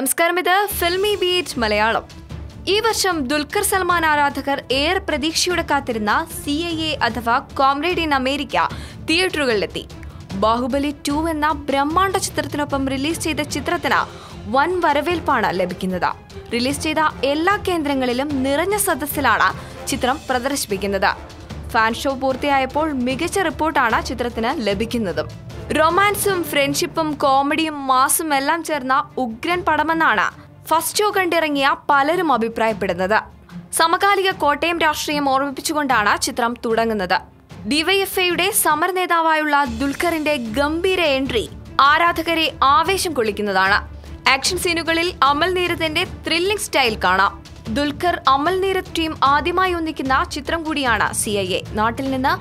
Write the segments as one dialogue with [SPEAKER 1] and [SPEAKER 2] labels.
[SPEAKER 1] നമസ്കാരം ഇത് filmy beat Malayalam. ഈ വർഷം ദുൽഖർ സൽമാൻ ആരാധകർ ഏറെ പ്രതീക്ഷയോടെ കാത്തിരുന്ന സി ഐ എ അഥവാ കോംറേഡ് ഇൻ അമേരിക്ക തിയേറ്ററുകളിലെത്തി. ബാഹുബലി ടു എന്ന ബ്രഹ്മാണ്ഡ ചിത്രത്തിനൊപ്പം റിലീസ് ചെയ്ത ചിത്രത്തിന് വൻ വരവേൽപ്പാണ് ലഭിക്കുന്നത്. റിലീസ് ചെയ്ത എല്ലാ കേന്ദ്രങ്ങളിലും നിറഞ്ഞ സദസ്സിലാണ് ചിത്രം പ്രദർശിപ്പിക്കുന്നത്. ഫാൻ ഷോ പൂർത്തിയായപ്പോൾ മികച്ച റിപ്പോർട്ടാണ് ചിത്രത്തിന് ലഭിക്കുന്നതും. റൊമാൻസും ഫ്രണ്ട്ഷിപ്പും കോമഡിയും മാസും എല്ലാം ചേർന്ന ഉഗ്രൻ പടമെന്നാണ് ഫസ്റ്റ് ഷോ കണ്ടിറങ്ങിയ പലരും അഭിപ്രായപ്പെടുന്നത്. സമകാലിക കോട്ടയം രാഷ്ട്രീയം ഓർമ്മിപ്പിച്ചുകൊണ്ടാണ് ചിത്രം തുടങ്ങുന്നത്. ഡിവൈഎഫ്ഐയുടെ സമര നേതാവായുള്ള ദുൽഖറിന്റെ ഗംഭീര എൻട്രി ആരാധകരെ ആവേശം കൊള്ളിക്കുന്നതാണ്. ആക്ഷൻ സീനുകളിൽ അമൽ നീരത്തിന്റെ ത്രില്ലിംഗ് സ്റ്റൈൽ കാണാം. ദുൽഖർ അമൽ നീരത് ടീം ആദ്യമായി ഒന്നിക്കുന്ന ചിത്രം കൂടിയാണ് സി ഐ എ നാട്ടിൽ നിന്ന്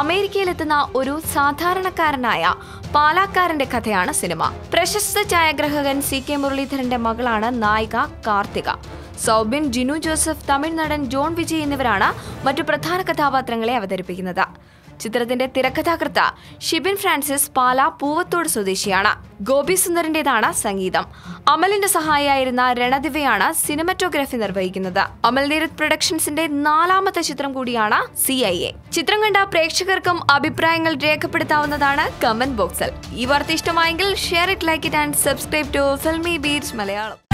[SPEAKER 1] അമേരിക്കയിലെത്തുന്ന ഒരു സാധാരണക്കാരനായ പാലാക്കാരന്റെ കഥയാണ് സിനിമ. പ്രശസ്ത ഛായാഗ്രഹകൻ സി കെ മുരളീധരന്റെ മകളാണ് നായിക കാർത്തിക. സൗബിൻ ജിനു ജോസഫ് തമിഴ് നടൻ ജോൺ വിജയ് എന്നിവരാണ് മറ്റു പ്രധാന കഥാപാത്രങ്ങളെ അവതരിപ്പിക്കുന്നത്. ചിത്രത്തിന്റെ തിരക്കഥാകൃത്ത് ഷിബിൻ ഫ്രാൻസിസ് പാല പൂവത്തോട് സ്വദേശിയാണ്. ഗോപി സുന്ദറിന്റേതാണ് സംഗീതം. അമലിന്റെ സഹായിയായിരുന്ന രണദിവയാണ് സിനിമറ്റോഗ്രാഫി നിർവഹിക്കുന്നത്. അമൽ നീരത് പ്രൊഡക്ഷൻസിന്റെ നാലാമത്തെ ചിത്രം കൂടിയാണ് സി ഐ എ. ചിത്രം കണ്ട പ്രേക്ഷകർക്കും അഭിപ്രായങ്ങൾ രേഖപ്പെടുത്താവുന്നതാണ് കമന്റ് ബോക്സിൽ. ഈ വാർത്ത ഇഷ്ടമായെങ്കിൽ share it like it and subscribe to Filmi Beats Malayalam.